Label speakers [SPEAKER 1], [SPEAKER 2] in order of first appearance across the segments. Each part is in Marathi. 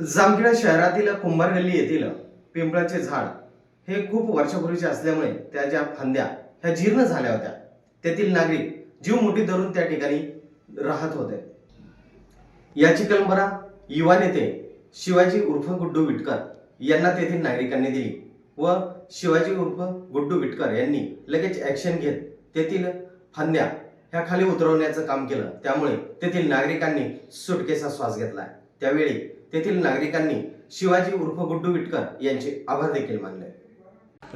[SPEAKER 1] जामखेडा शहरातील कुंभार गल्ली येथील पिंपळाचे झाड हे खूप वर्षापूर्वीचे असल्यामुळे त्या ज्या फांद्या ह्या जीर्ण झाल्या होत्या. तेथील नागरिक जीव मुठी धरून त्या ठिकाणी राहत होते. याची कल्पना युवा नेते शिवाजी उर्फ गुड्डू विटकर यांना तेथील नागरिकांनी दिली व शिवाजी उर्फ गुड्डू विटकर यांनी लगेच ॲक्शन घेत तेथील फांद्या ह्या खाली उतरवण्याचं काम केलं. त्यामुळे तेथील नागरिकांनी सुटकेचा श्वास घेतला आहे. त्यावेळी तेथील नागरिकांनी शिवाजी उर्फ गुड्डू विटकर यांचे आभार देखील मानले.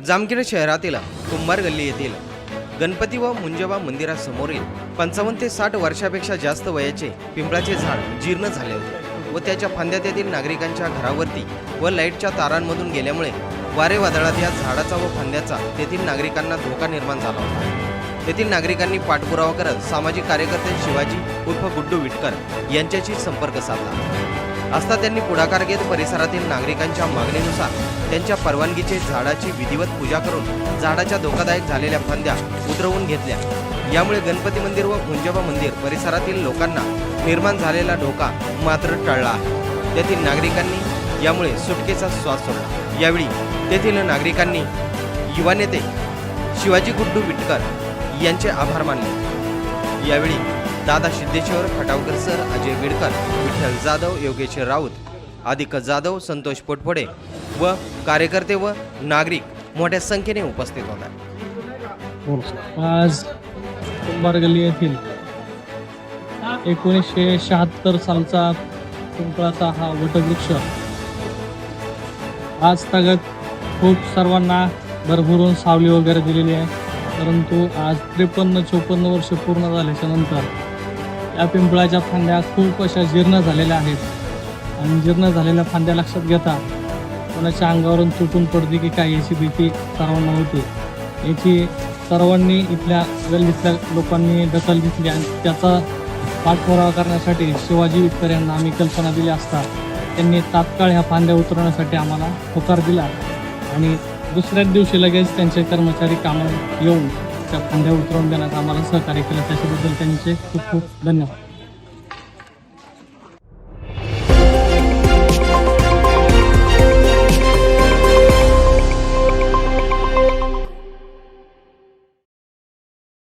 [SPEAKER 1] जामखेड शहरातील कुंभार गल्ली येथील गणपती व मुंजबा मंदिरासमोरील पंचावन्न ते साठ वर्षापेक्षा जास्त वयाचे पिंपळाचे झाड जीर्ण झाले होते व त्याच्या फांद्या येथील नागरिकांच्या घरावरती व लाईटच्या तारांमधून गेल्यामुळे वारे वादळात या झाडाचा व फांद्याचा तेथील नागरिकांना धोका निर्माण झाला होता. तेथील नागरिकांनी पाठपुरावा करत सामाजिक कार्यकर्ते शिवाजी उर्फ गुड्डू विटकर यांच्याशी संपर्क साधला. असता त्यांनी पुढाकार घेत परिसरातील नागरिकांच्या मागणीनुसार त्यांच्या परवानगीचे झाडाची विधिवत पूजा करून झाडाच्या धोकादायक झालेल्या फांद्या उतरवून घेतल्या. यामुळे गणपती मंदिर व मुंजबा मंदिर परिसरातील लोकांना निर्माण झालेला धोका मात्र टळला आहे. तेथील नागरिकांनी यामुळे सुटकेचा श्वास सोडला. यावेळी तेथील नागरिकांनी युवा नेते शिवाजी गुड्डू विटकर यांचे आभार मानले. यावेळी दादा सिद्धेश्वर खटावकर सर अजय बिडकर विठ्ठल जाधव योगेश राऊत आदिक जाधव संतोष पोटफोडे व कार्यकर्ते व नागरिक मोठ्या संख्येने उपस्थित होता
[SPEAKER 2] आज कुंभार गल्ली येथील एकोणीसशे शहात्तर सालचा पिंपळाचा हा वटवृक्ष आज तगत खूप सर्वांना भरभरून सावली वगैरे दिलेली आहे. परंतु आज त्रेपन्न चोपन्न वर्ष पूर्ण झाल्याच्यानंतर या पिंपळाच्या फांद्या खूप अशा जीर्ण झालेल्या आहेत. आणि जीर्ण झालेल्या फांद्या लक्षात घेता कोणाच्या अंगावरून तुटून पडते की काय याची भीती सर्वांना होती. याची सर्वांनी इथल्या गल्लीतल्या लोकांनी दखल घेतली आणि त्याचा पाठपुरावा करण्यासाठी शिवाजी विटकर यांना आम्ही कल्पना दिली असता त्यांनी तात्काळ ह्या फांद्या उतरवण्यासाठी आम्हाला होकार दिला. आणि दुसऱ्याच दिवशी लगेच त्यांचे कर्मचारी कामावर येऊन त्या उतरवून देण्यात आम्हाला सहकार्य केलं. त्याच्याबद्दल त्यांचे खूप खूप धन्यवाद.